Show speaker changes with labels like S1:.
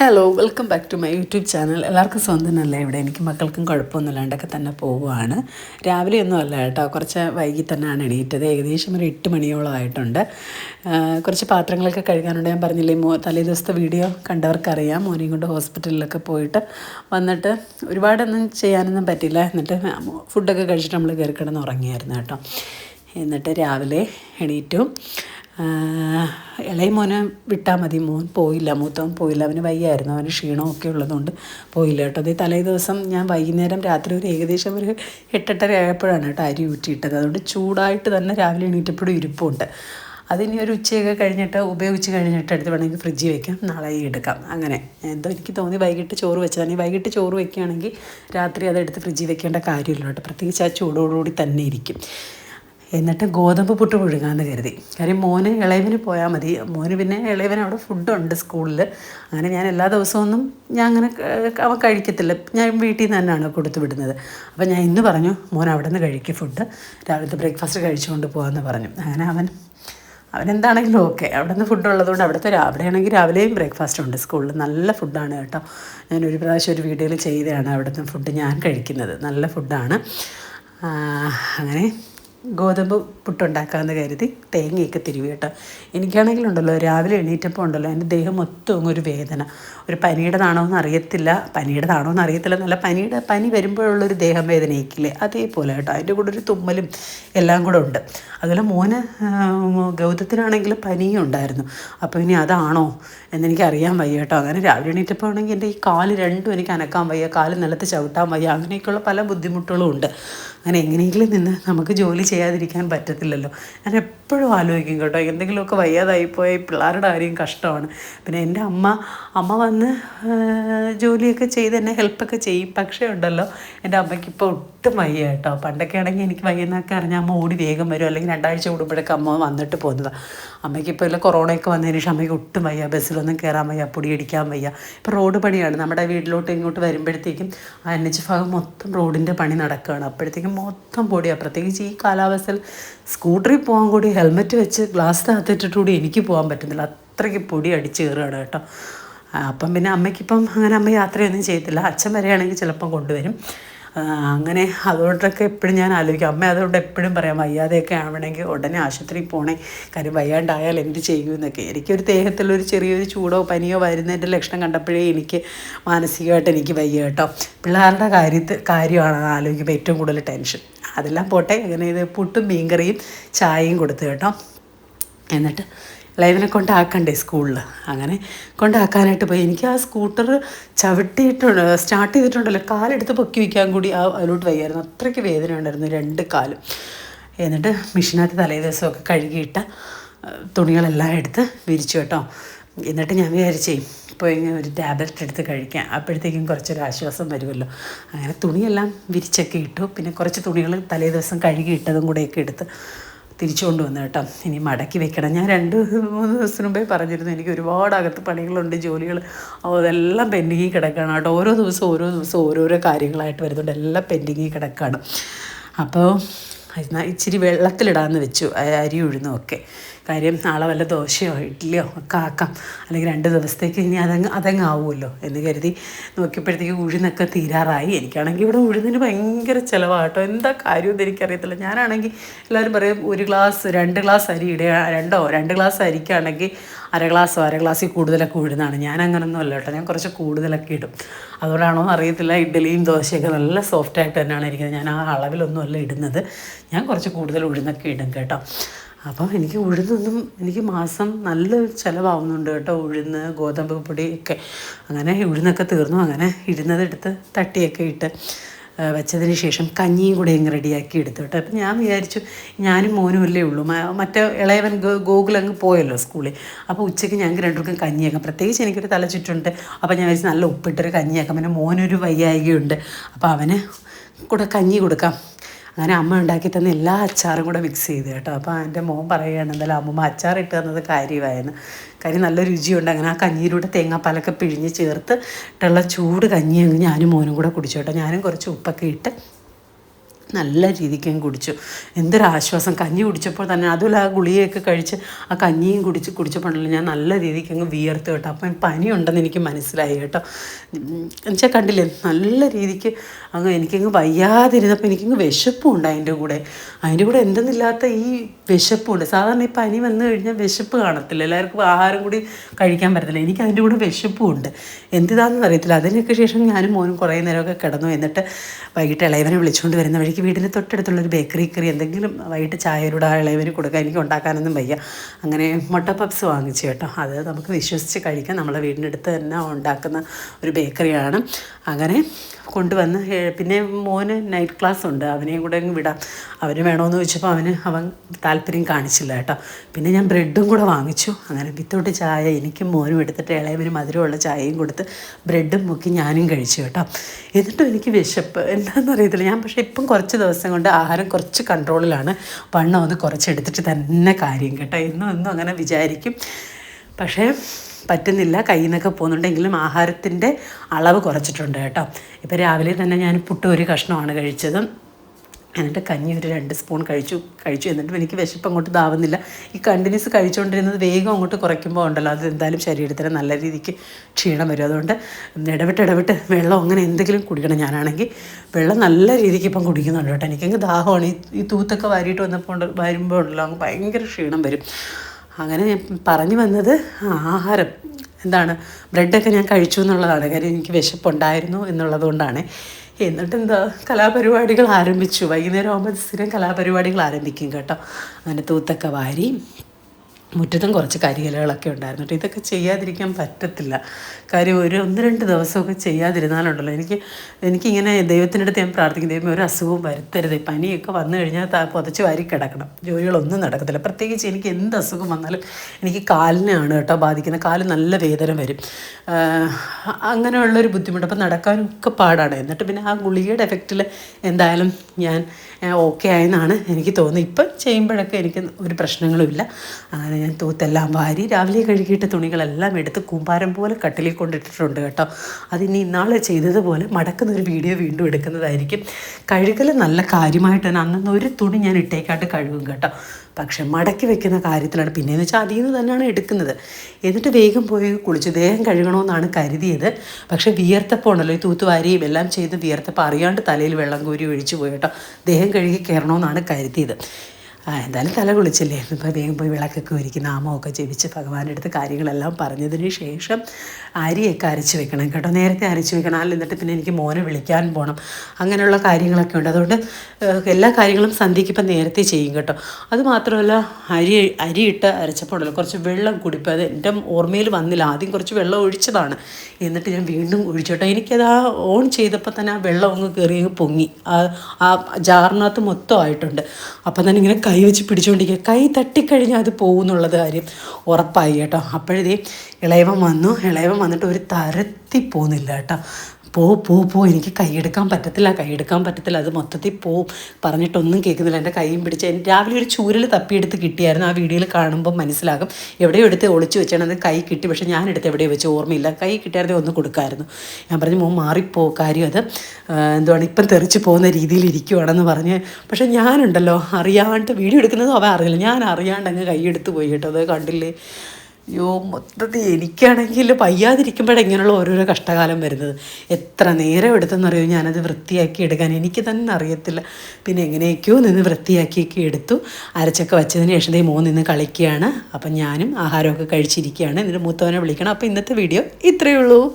S1: Hello welcome back to my YouTube channel എല്ലാവർക്കും സ്വന്തമല്ലേ ഇവിടെ? എനിക്ക് മക്കൾക്കും കുഴപ്പമൊന്നുമില്ലാണ്ടൊക്കെ തന്നെ പോവുകയാണ്. രാവിലെ ഒന്നും അല്ല കേട്ടോ. കുറച്ച് വൈകി തന്നെയാണ് എണീറ്റത്. ഏകദേശം ഒരു എട്ട് മണിയോളം ആയിട്ടുണ്ട്. കുറച്ച് പാത്രങ്ങളൊക്കെ കഴുകാനുണ്ട്. ഞാൻ പറഞ്ഞില്ലേ മോ തലേ ദിവസത്തെ വീഡിയോ കണ്ടവർക്കറിയാം. മോനെയും കൊണ്ട് ഹോസ്പിറ്റലിലൊക്കെ പോയിട്ട് വന്നിട്ട് ഒരുപാടൊന്നും ചെയ്യാനൊന്നും പറ്റില്ല. എന്നിട്ട് ഫുഡൊക്കെ കഴിച്ചിട്ട് നമ്മൾ കയറി കിടന്ന് ഉറങ്ങിയായിരുന്നു കേട്ടോ. എന്നിട്ട് രാവിലെ എണീറ്റു. ഇളയ മോനെ വിട്ടാൽ മതി. മോൻ പോയില്ല. മൂത്തവൻ പോയില്ല. അവന് വയ്യായിരുന്നു. അവന് ക്ഷീണമൊക്കെ ഉള്ളതുകൊണ്ട് പോയില്ല കേട്ടോ. അതേ തലേ ദിവസം ഞാൻ വൈകുന്നേരം രാത്രി ഒരു ഏകദേശം ഒരു എട്ടെട്ടര ആയപ്പോഴാണ് കേട്ടോ അരി ഊറ്റിയിട്ടത്. അതുകൊണ്ട് ചൂടായിട്ട് തന്നെ രാവിലെ എണീറ്റപ്പോഴും ഇരിപ്പുണ്ട്. അതിനി ഒരു ഉച്ചയൊക്കെ കഴിഞ്ഞിട്ട് ഉപയോഗിച്ച് കഴിഞ്ഞിട്ട് എടുത്ത് വേണമെങ്കിൽ ഫ്രിഡ്ജിൽ വെക്കാം. നാളെ എടുക്കാം. അങ്ങനെ. എന്തോ എനിക്ക് തോന്നി വൈകിട്ട് ചോറ് വെച്ചതാണ് വൈകിട്ട് ചോറ് വെക്കുകയാണെങ്കിൽ രാത്രി അതെടുത്ത് ഫ്രിഡ്ജിൽ വെക്കേണ്ട കാര്യമില്ല കേട്ടോ. പ്രത്യേകിച്ച് ആ ചൂടോടുകൂടി തന്നെ ഇരിക്കും. എന്നിട്ട് ഗോതമ്പ് പുട്ട് പുഴുങ്ങാമെന്ന് കരുതി. കാര്യം മോന് ഇളയവന് പോയാൽ മതി. മോന് പിന്നെ ഇളയവന് അവിടെ ഫുഡുണ്ട് സ്കൂളിൽ അങ്ങനെ ഞാൻ എല്ലാ ദിവസമൊന്നും ഞാൻ അങ്ങനെ അവൻ കഴിക്കത്തില്ല. ഞാൻ വീട്ടിൽ നിന്ന് തന്നെയാണ് കൊടുത്തു വിടുന്നത്. അപ്പോൾ ഞാൻ ഇന്ന് പറഞ്ഞു മോൻ അവിടെ നിന്ന് കഴിക്കും ഫുഡ്. രാവിലത്തെ ബ്രേക്ക്ഫാസ്റ്റ് കഴിച്ചുകൊണ്ട് പോകാമെന്ന് പറഞ്ഞു. അങ്ങനെ അവൻ അവനെന്താണെങ്കിലും ഓക്കെ. അവിടെ നിന്ന് ഫുഡ് ഉള്ളതുകൊണ്ട് അവിടുത്തെ അവിടെയാണെങ്കിൽ രാവിലെയും ബ്രേക്ക്ഫാസ്റ്റ് ഉണ്ട് സ്കൂളിൽ നല്ല ഫുഡാണ് കേട്ടോ. ഞാൻ ഒരു പ്രാവശ്യം ഒരു വീഡിയോയിൽ ചെയ്തതാണ് അവിടുത്തെ ഫുഡ് ഞാൻ കഴിക്കുന്നത്. നല്ല ഫുഡാണ്. അങ്ങനെ ഗോതമ്പ് പുട്ടുണ്ടാക്കാമെന്ന് കരുതി തേങ്ങയൊക്കെ തിരുവി കേട്ടോ. എനിക്കാണെങ്കിലുണ്ടല്ലോ രാവിലെ എണീറ്റപ്പോൾ ഉണ്ടല്ലോ എന്റെ ദേഹം മൊത്തം ഒരു വേദന. ഒരു പനിയുടേതാണോ എന്ന് അറിയത്തില്ല പനിയുടേതാണോ എന്ന് അറിയത്തില്ല നല്ല പനിയുടെ പനി വരുമ്പോഴുള്ളൊരു ദേഹം വേദനയിക്കില്ലേ അതേപോലെ കേട്ടോ അതിന്റെ കൂടെ ഒരു തുമ്മലും എല്ലാം കൂടെ ഉണ്ട്. അതുപോലെ മോന് ഗൗതത്തിനാണെങ്കിൽ പനിയും ഉണ്ടായിരുന്നു. അപ്പോൾ ഇനി അതാണോ എന്നെനിക്ക് അറിയാൻ വയ്യ കേട്ടോ. അങ്ങനെ രാവിലെ എണീറ്റപ്പോൾ ആണെങ്കിൽ എന്റെ ഈ കാൽ രണ്ടും എനിക്ക് അനക്കാൻ വയ്യ കാൽ നിലത്ത് ചവിട്ടാൻ വയ്യ അങ്ങനെയൊക്കെയുള്ള പല ബുദ്ധിമുട്ടുകളും ഉണ്ട്. അങ്ങനെ എങ്ങനെയെങ്കിലും നിന്ന് നമുക്ക് ജോലി ചെയ്യാതിരിക്കാൻ പറ്റത്തില്ലല്ലോ. ഞാൻ എപ്പോഴും ആലോചിക്കും കേട്ടോ എന്തെങ്കിലുമൊക്കെ ഈ പിള്ളേരുടെ കാര്യം കഷ്ടമാണ്. പിന്നെ എന്റെ അമ്മ അമ്മ വന്ന് ജോലിയൊക്കെ ചെയ്ത് എന്നെ ഹെൽപ്പൊക്കെ ചെയ്യും. പക്ഷേ ഉണ്ടല്ലോ എന്റെ അമ്മയ്ക്ക് ഇപ്പോൾ ഒട്ടും വയ്യ കേട്ടോ. പണ്ടൊക്കെ ആണെങ്കിൽ എനിക്ക് വയ്യെന്നൊക്കെ അറിഞ്ഞാൽ അമ്മ ഓടി വേഗം വരും. അല്ലെങ്കിൽ രണ്ടാഴ്ച കൂടുമ്പോഴൊക്കെ അമ്മ വന്നിട്ട് പോകുന്നതാണ് അമ്മയ്ക്ക് ഇപ്പോൾ ഇല്ല കൊറോണയൊക്കെ വന്നതിന് ശേഷം അമ്മയ്ക്ക് ഒട്ടും വയ്യ. ബസ്സിലൊന്നും കയറാൻ വയ്യ പൊടി അടിക്കാൻ വയ്യ. ഇപ്പോൾ റോഡ് പണിയാണ്. നമ്മുടെ വീട്ടിലോട്ട് ഇങ്ങോട്ട് വരുമ്പോഴത്തേക്കും ആ എൻ എച്ച് ഭാഗം മൊത്തം റോഡിന്റെ പണി നടക്കുകയാണ്. അപ്പോഴത്തേക്കും മൊത്തം പൊടിയാണ് പ്രത്യേകിച്ച് ഈ കാലാവസ്ഥയിൽ സ്കൂട്ടറിൽ പോകാൻ കൂടി ഹെൽമെറ്റ് വെച്ച് ഗ്ലാസ് താത്തിട്ടിട്ട് കൂടി എനിക്ക് പോകാൻ പറ്റുന്നില്ല. അത്രയ്ക്ക് പൊടി അടിച്ച് കയറുകയാണ് കേട്ടോ. അപ്പം പിന്നെ അമ്മയ്ക്കിപ്പം അങ്ങനെ അമ്മ യാത്രയൊന്നും ചെയ്യത്തില്ല. അച്ഛൻ വരെയാണെങ്കിൽ ചിലപ്പം കൊണ്ടുവരും. അങ്ങനെ അതുകൊണ്ടൊക്കെ എപ്പോഴും ഞാൻ ആലോചിക്കും. അമ്മ അതുകൊണ്ട് എപ്പോഴും പറയാം വയ്യാതെയൊക്കെ ആവണമെങ്കിൽ ഉടനെ ആശുപത്രിയിൽ പോണേ. കാര്യം വയ്യാണ്ടായാൽ എന്ത് ചെയ്യും എന്നൊക്കെ. എനിക്കൊരു ദേഹത്തിലൊരു ചെറിയൊരു ചൂടോ പനിയോ വരുന്നതിന്റെ ലക്ഷണം കണ്ടപ്പോഴേ എനിക്ക് മാനസികമായിട്ട് എനിക്ക് വയ്യ കേട്ടോ. പിള്ളേരുടെ കാര്യത്തിൽ കാര്യമാണ് ആലോചിക്കുമ്പോൾ ഏറ്റവും കൂടുതൽ ടെൻഷൻ. അതെല്ലാം പോട്ടെ. അങ്ങനെ ഇത് പുട്ടും മീൻകറിയും ചായയും കൊടുത്തു കേട്ടോ. എന്നിട്ട് ലൈവിനെ കൊണ്ടാക്കണ്ടേ സ്കൂളിൽ അങ്ങനെ കൊണ്ടാക്കാനായിട്ട് പോയി. എനിക്ക് ആ സ്കൂട്ടർ ചവിട്ടിയിട്ടുണ്ട് സ്റ്റാർട്ട് ചെയ്തിട്ടുണ്ടല്ലോ. കാലെടുത്ത് പൊക്കി വയ്ക്കാൻ കൂടി ആ അതിലോട്ട് വയ്യായിരുന്നു. അത്രയ്ക്ക് വേദന ഉണ്ടായിരുന്നു രണ്ട് കാലും. എന്നിട്ട് മിഷീനകത്ത് തലേ ദിവസമൊക്കെ കഴുകിയിട്ട തുണികളെല്ലാം എടുത്ത് വിരിച്ചു കേട്ടോ. എന്നിട്ട് ഞാൻ വിചാരിച്ചേ ഇപ്പോൾ ഇങ്ങനെ ഒരു ടാബ്ലറ്റ് എടുത്ത് കഴിക്കാം. അപ്പോഴത്തേക്കും കുറച്ചൊരു ആശ്വാസം വരുമല്ലോ. അങ്ങനെ തുണിയെല്ലാം വിരിച്ചൊക്കെ ഇട്ടു. പിന്നെ കുറച്ച് തുണികൾ തലേ ദിവസം കഴുകി ഇട്ടതും കൂടെയൊക്കെ എടുത്ത് തിരിച്ചു കൊണ്ടുവന്നു കേട്ടോ. ഇനി മടക്കി വെക്കണം. ഞാൻ രണ്ട് മൂന്ന് ദിവസം മുമ്പേ പറഞ്ഞിരുന്നു എനിക്ക് ഒരുപാട് അകത്ത് പണികളുണ്ട് ജോലികൾ. അതെല്ലാം പെൻഡിങ്ങിൽ കിടക്കുകയാണ് കേട്ടോ. ഓരോ ദിവസവും ഓരോ ദിവസവും ഓരോരോ കാര്യങ്ങളായിട്ട് വരുന്നുണ്ട്. എല്ലാം പെൻഡിങ്ങി കിടക്കുകയാണ് അപ്പോൾ ഇച്ചിരി വെള്ളത്തിലിടാമെന്ന് വെച്ചു അരി ഉഴുന്നും ഒക്കെ കാര്യം നാളെ വല്ല ദോശയോ ഇഡ്ഡലിയോ ഒക്കെ ആക്കാം. അല്ലെങ്കിൽ രണ്ട് ദിവസത്തേക്ക് ഇനി അതങ്ങ് അതങ്ങ് ആവുമല്ലോ എന്ന് കരുതി നോക്കിയപ്പോഴത്തേക്ക് ഉഴുന്നൊക്കെ തീരാറായി. എനിക്കാണെങ്കിൽ ഇവിടെ ഉഴുന്നിന് ഭയങ്കര ചിലവാട്ടോ. എന്താ കാര്യമെന്ന് എനിക്കറിയത്തില്ല. ഞാനാണെങ്കിൽ എല്ലാവരും പറയും ഒരു ഗ്ലാസ് രണ്ട് ഗ്ലാസ് അരി ഇടുക രണ്ടോ രണ്ട് ഗ്ലാസ് അരിക്കാണെങ്കിൽ അര ഗ്ലാസ്സോ അര ഗ്ലാസ്സിൽ കൂടുതലൊക്കെ ഇടുന്നതാണ് ഞാൻ അങ്ങനൊന്നും അല്ല കേട്ടോ. ഞാൻ കുറച്ച് കൂടുതലൊക്കെ ഇടും. അതുകൊണ്ടാണോ അറിയത്തില്ല ഇഡ്ഡലിയും ദോശയൊക്കെ നല്ല സോഫ്റ്റായിട്ട് തന്നെയാണ് ഇരിക്കുന്നത്. ഞാൻ ആ അളവിലൊന്നും അല്ല ഇടുന്നത്. ഞാൻ കുറച്ച് കൂടുതൽ ഉഴുന്നൊക്കെ ഇടും കേട്ടോ. അപ്പം എനിക്ക് ഉഴുന്നൊന്നും എനിക്ക് മാസം നല്ല ചിലവാകുന്നുണ്ട് കേട്ടോ. ഉഴുന്ന് ഗോതമ്പ് പൊടി ഒക്കെ. അങ്ങനെ ഉഴുന്നൊക്കെ തീർന്നു. അങ്ങനെ ഇടുന്നതെടുത്ത് തട്ടിയൊക്കെ ഇട്ട് വെച്ചതിന് ശേഷം കഞ്ഞിയും കൂടെ അങ്ങ് റെഡിയാക്കി എടുത്തു കേട്ടോ. അപ്പം ഞാൻ വിചാരിച്ചു ഞാനും മോനും അല്ലേ ഉള്ളൂ. മറ്റേ ഇളയവൻ ഗോകുൽ അങ്ങ് പോയല്ലോ സ്കൂളിൽ. അപ്പോൾ ഉച്ചയ്ക്ക് ഞങ്ങൾക്ക് രണ്ടുപേർക്കും കഞ്ഞിയാക്കാം പ്രത്യേകിച്ച് എനിക്കൊരു തല ചുറ്റുണ്ട്. അപ്പോൾ ഞാൻ വിചാരിച്ചു നല്ല ഉപ്പിട്ടൊരു കഞ്ഞിയാക്കാം. പിന്നെ മോനൊരു വയ്യായികയുണ്ട്. അപ്പോൾ അവന് കൂടെ കഞ്ഞി കൊടുക്കാം. അങ്ങനെ അമ്മ ഉണ്ടാക്കി തന്ന എല്ലാ അച്ചാറും കൂടെ മിക്സ് ചെയ്ത് കേട്ടോ. അപ്പോൾ എന്റെ മോൻ പറയുകയാണ് എന്തായാലും അമ്മമ്മ അച്ചാർ ഇട്ട് തന്നത് കാര്യമായിരുന്നു കാര്യം നല്ല രുചിയുണ്ട്. അങ്ങനെ ആ കഞ്ഞിയിലൂടെ തേങ്ങാപ്പാലൊക്കെ പിഴിഞ്ഞ് ചേർത്ത് ഇട്ടുള്ള ചൂട് കഞ്ഞി അങ്ങ് ഞാനും മോനും കൂടെ കുടിച്ചു കേട്ടോ. ഞാനും കുറച്ച് ഉപ്പൊക്കെ ഇട്ട് നല്ല രീതിക്ക് കുടിച്ചു. എന്തൊരാശ്വാസം. കഞ്ഞി കുടിച്ചപ്പോൾ തന്നെ അതുമല്ല ആ ഗുളികയൊക്കെ കഴിച്ച് ആ കഞ്ഞിയും കുടിച്ച് കുടിച്ചപ്പോഴല്ലോ ഞാൻ നല്ല രീതിക്ക് അങ്ങ് വിയർത്ത് കേട്ടോ. അപ്പം പനിയുണ്ടെന്ന് എനിക്ക് മനസ്സിലായി കേട്ടോ. എന്നുവെച്ചാൽ കണ്ടില്ലേ? നല്ല രീതിക്ക് അങ്ങ് എനിക്കങ്ങ് വയ്യാതിരുന്നപ്പോൾ എനിക്കങ്ങ് വിശപ്പും ഉണ്ട് അതിന്റെ കൂടെ. അതിന്റെ കൂടെ എന്തെന്നില്ലാത്ത ഈ വിശപ്പുണ്ട് സാധാരണ ഈ പനി വന്നു കഴിഞ്ഞാൽ വിശപ്പ് കാണത്തില്ല. എല്ലാവർക്കും ആഹാരം കൂടി കഴിക്കാൻ പറ്റത്തില്ല. എനിക്ക് അതിന്റെ കൂടെ വിശപ്പും ഉണ്ട്. എന്തിതാണെന്ന് അറിയത്തില്ല. അതിനൊക്കെ ശേഷം ഞാനും മോനും കുറേ നേരമൊക്കെ കിടന്നു. എന്നിട്ട് വൈകിട്ട് ഇളയവനെ വിളിച്ചുകൊണ്ട് വരുന്ന വഴിക്ക് വീടിന് തൊട്ടടുത്തുള്ളൊരു ബേക്കറി കയറി എന്തെങ്കിലും വൈകിട്ട് ചായയുടെ ആ ഇളയവന് കൊടുക്കാൻ എനിക്ക് ഉണ്ടാക്കാനൊന്നും വയ്യ. അങ്ങനെ മുട്ട പപ്സ് വാങ്ങിച്ചു കേട്ടോ. അത് നമുക്ക് വിശ്വസിച്ച് കഴിക്കാം. നമ്മളെ വീടിനടുത്ത് തന്നെ ഉണ്ടാക്കുന്ന ഒരു ബേക്കറിയാണ്. അങ്ങനെ കൊണ്ടുവന്ന് പിന്നെ മോന് നൈറ്റ് ക്ലാസ് ഉണ്ട്. അവനെയും കൂടെ അങ്ങ് വിടാം. അവന് വേണമെന്ന് ചോദിച്ചപ്പോൾ അവന് അവൻ താല്പര്യം കാണിച്ചില്ല കേട്ടോ. പിന്നെ ഞാൻ ബ്രെഡും കൂടെ വാങ്ങിച്ചു. അങ്ങനെ വിത്തൗട്ട് ചായ എനിക്കും മോനും എടുത്തിട്ട് ഇളയവന് മധുരമുള്ള ചായയും കൊടുത്ത് ബ്രെഡും മുക്കി ഞാനും കഴിച്ചു കേട്ടോ. എന്നിട്ടും എനിക്ക് വിശപ്പ്. എന്താണെന്ന് അറിയത്തില്ല. ഞാൻ പക്ഷേ ഇപ്പം കുറച്ച് ദിവസം കൊണ്ട് ആഹാരം കുറച്ച് കൺട്രോളിലാണ് വണ്ണം ഒന്ന് കുറച്ച് കുറച്ചെടുത്തിട്ട് തന്നെ കാര്യം കേട്ടോ. എന്നും എന്നും അങ്ങനെ വിചാരിക്കും. പക്ഷേ പറ്റുന്നില്ല. കയ്യിൽ നിന്നൊക്കെ പോകുന്നുണ്ടെങ്കിലും ആഹാരത്തിന്റെ അളവ് കുറച്ചിട്ടുണ്ട് കേട്ടോ. ഇപ്പോൾ രാവിലെ തന്നെ ഞാൻ പുട്ട് ഒരു കഷ്ണമാണ് കഴിച്ചത്. എന്നിട്ട് കഞ്ഞി ഒരു രണ്ട് സ്പൂൺ കഴിച്ചു കഴിച്ചു. എന്നിട്ടും എനിക്ക് വിശപ്പ് അങ്ങോട്ട് ഇതാവുന്നില്ല. ഈ കണ്ടിന്യൂസ് കഴിച്ചുകൊണ്ടിരുന്നത് വേഗം അങ്ങോട്ട് കുറയ്ക്കുമ്പോൾ ഉണ്ടല്ലോ അത് എന്തായാലും ശരീരത്തിന് നല്ല രീതിക്ക് ക്ഷീണം വരും. അതുകൊണ്ട് ഇടവിട്ട് ഇടവിട്ട് വെള്ളം അങ്ങനെ എന്തെങ്കിലും കുടിക്കണം ഞാനാണെങ്കിൽ വെള്ളം നല്ല രീതിക്ക് ഇപ്പം കുടിക്കുന്നുണ്ട് കേട്ടോ. എനിക്കങ്ങ് ദാഹമാണ്. ഈ ഈ തൂത്തൊക്കെ വാരിയിട്ട് വന്നപ്പോൾ വരുമ്പോൾ ഉണ്ടല്ലോ അങ്ങ് ഭയങ്കര ക്ഷീണം വരും. അങ്ങനെ പറഞ്ഞു വന്നത് ആഹാരം. എന്താണ്? ബ്രെഡൊക്കെ ഞാൻ കഴിച്ചു എന്നുള്ളതാണ്. കാര്യം എനിക്ക് വിശപ്പുണ്ടായിരുന്നു എന്നുള്ളത് കൊണ്ടാണ്. എന്നിട്ട് എന്താ കലാപരിപാടികൾ ആരംഭിച്ചു. വൈകുന്നേരം ആകുമ്പോൾ സ്ഥിരം കലാപരിപാടികൾ ആരംഭിക്കും കേട്ടോ. അങ്ങനെ തൂത്തൊക്കെ വാരി. മുറ്റത്തും കുറച്ച് കരിയിലകളൊക്കെ ഉണ്ടായിരുന്നു കേട്ടോ. ഇതൊക്കെ ചെയ്യാതിരിക്കാൻ പറ്റത്തില്ല. കാര്യം ഒരു ഒന്ന് രണ്ട് ദിവസമൊക്കെ ചെയ്യാതിരുന്നാലുണ്ടല്ലോ. എനിക്ക് എനിക്കിങ്ങനെ ദൈവത്തിന്റെ അടുത്ത് ഞാൻ പ്രാർത്ഥിക്കും ദൈവം ഒരു അസുഖവും വരുത്തരുത്. പനിയൊക്കെ വന്നു കഴിഞ്ഞാൽ പുതച്ച് വാരി കിടക്കണം. ജോലികളൊന്നും നടക്കത്തില്ല. പ്രത്യേകിച്ച് എനിക്ക് എന്ത് അസുഖം വന്നാലും എനിക്ക് കാലിനെയാണ് കേട്ടോ ബാധിക്കുന്നത്. കാൽ നല്ല വേദന വരും. അങ്ങനെയുള്ളൊരു ബുദ്ധിമുട്ട്. അപ്പോൾ നടക്കാനൊക്കെ പാടാണ്. എന്നിട്ട് പിന്നെ ആ ഗുളികയുടെ എഫക്റ്റിൽ എന്തായാലും ഞാൻ ഓക്കെ ആയെന്നാണ് എനിക്ക് തോന്നുന്നത്. ഇപ്പം ചെയ്യുമ്പോഴൊക്കെ എനിക്ക് ഒരു പ്രശ്നങ്ങളുമില്ല അങ്ങനെ ഞാൻ തൂത്തെല്ലാം വാരി രാവിലെ കഴുകിയിട്ട് തുണികളെല്ലാം എടുത്ത് കൂമ്പാരം പോലെ കട്ടിലിൽ കൊണ്ടിട്ടിട്ടുണ്ട് കേട്ടോ. അതിനി ഇന്നാളെ ചെയ്തതുപോലെ മടക്കുന്നൊരു വീഡിയോ വീണ്ടും എടുക്കുന്നതായിരിക്കും. കഴുകൽ നല്ല കാര്യമായിട്ട് തന്നെ അന്നൊന്ന് ഒരു തുണി ഞാൻ ഇട്ടേക്കാട്ട് കഴുകും കേട്ടോ. പക്ഷെ മടക്കി വെക്കുന്ന കാര്യത്തിലാണ്. പിന്നെയെന്ന് വെച്ചാൽ അതിൽ നിന്ന് തന്നെയാണ് എടുക്കുന്നത്. എന്നിട്ട് വേഗം പോയി കുളിച്ച് ദേഹം കഴുകണമെന്നാണ് കരുതിയത്. പക്ഷേ വിയർത്തപ്പോൾ ഉണ്ടല്ലോ ഈ തൂത്തുവാരിയും എല്ലാം ചെയ്ത് വിയർത്തപ്പോൾ അറിയാണ്ട് തലയിൽ വെള്ളം കോരി ഒഴിച്ചു പോയി കേട്ടോ. ദേഹം കഴുകി കയറണമെന്നാണ് കരുതിയത്. എന്തായാലും തല കുളിച്ചില്ലേ? ഇപ്പോൾ വേഗം പോയി വിളക്കൊക്കെ ഒരുക്കി നാമമൊക്കെ ജപിച്ച് ഭഗവാന്റെ അടുത്ത് കാര്യങ്ങളെല്ലാം പറഞ്ഞതിന് ശേഷം അരിയൊക്കെ അരച്ച് വെക്കണം കേട്ടോ. നേരത്തെ അരച്ച് വെക്കണം. അല്ല എന്നിട്ട് പിന്നെ എനിക്ക് മോനെ വിളിക്കാൻ പോകണം അങ്ങനെയുള്ള കാര്യങ്ങളൊക്കെ ഉണ്ട്. അതുകൊണ്ട് എല്ലാ കാര്യങ്ങളും സന്ധ്യയ്ക്ക് ഇപ്പം നേരത്തെ ചെയ്യും കേട്ടോ. അതുമാത്രമല്ല അരി അരിയിട്ട് അരച്ചപ്പോൾ ഉണ്ടല്ലോ കുറച്ച് വെള്ളം കുടിപ്പോൾ അത് എന്റെ ഓർമ്മയിൽ വന്നില്ല. ആദ്യം കുറച്ച് വെള്ളം ഒഴിച്ചതാണ്. എന്നിട്ട് ഞാൻ വീണ്ടും ഒഴിച്ചു കേട്ടോ. എനിക്കത് ആ ഓൺ ചെയ്തപ്പോൾ തന്നെ ആ വെള്ളം അങ്ങ് കയറി പൊങ്ങി. ആ ആ ജാറിനകത്ത് മൊത്തം ആയിട്ടുണ്ട്. അപ്പം തന്നെ ഇങ്ങനെ കൈ വെച്ച് പിടിച്ചുകൊണ്ടിരിക്കുക കൈ തട്ടിക്കഴിഞ്ഞാൽ അത് പോകുന്നുള്ളത് കാര്യം ഉറപ്പായി കേട്ടോ. അപ്പോഴേ ഇളയവൻ വന്നു. ഇളയവൻ വന്നിട്ട് ഒരു തരത്തി പോകുന്നില്ല കേട്ടോ. പോ പോ പോ എനിക്ക് കൈയെടുക്കാൻ പറ്റത്തില്ല കൈയെടുക്കാൻ പറ്റത്തില്ല. അത് മൊത്തത്തിൽ പോ പറഞ്ഞിട്ടൊന്നും കേൾക്കുന്നില്ല. എന്റെ കൈയും പിടിച്ച് രാവിലെ ഒരു ചൂരൽ തപ്പിയെടുത്ത് കിട്ടിയായിരുന്നു. ആ വീഡിയോയിൽ കാണുമ്പോൾ മനസ്സിലാകും. എവിടെയോ എടുത്ത് ഒളിച്ച് വെച്ചാണ് അത് കൈ കിട്ടി. പക്ഷേ ഞാൻ എടുത്ത് എവിടെയോ വെച്ച് ഓർമ്മയില്ല. കൈ കിട്ടിയായിരുന്നെങ്കിൽ ഒന്ന് കൊടുക്കായിരുന്നു. ഞാൻ പറഞ്ഞു മോൻ മാറിപ്പോ കാര്യം അത് എന്തുവാണ് ഇപ്പം തെറിച്ച് പോകുന്ന രീതിയിൽ ഇരിക്കുവാണെന്ന് പറഞ്ഞ്. പക്ഷേ ഞാനുണ്ടല്ലോ അറിയാണ്ട് വീഡിയോ എടുക്കുന്നതും അവൻ അറിയില്ല. ഞാൻ അറിയാണ്ട് അങ്ങ് കൈയെടുത്ത് പോയി കേട്ടോ. അത് കണ്ടില്ലേ? അയ്യോ മൊത്തത്തിൽ എനിക്കാണെങ്കിൽ വയ്യാതിരിക്കുമ്പോഴാണ് ഇങ്ങനെയുള്ള ഓരോരോ കഷ്ടകാലം വരുന്നത്. എത്ര നേരം എടുത്തെന്നറിയോ? ഞാനത് വൃത്തിയാക്കി എടുക്കാൻ എനിക്ക് തന്നെ അറിയത്തില്ല. പിന്നെ എങ്ങനെയൊക്കെയോ നിന്ന് വൃത്തിയാക്കിയൊക്കെ എടുത്തു. അരച്ചൊക്കെ വെച്ചതിന് ശേഷം ദേ മോൻ നിന്ന് കളിക്കുകയാണ്. അപ്പം ഞാനും ആഹാരമൊക്കെ കഴിച്ചിരിക്കുകയാണ്. എന്നിട്ട് മൂത്തവനെ വിളിക്കണം. അപ്പോൾ ഇന്നത്തെ വീഡിയോ ഇത്രയേ ഉള്ളൂ.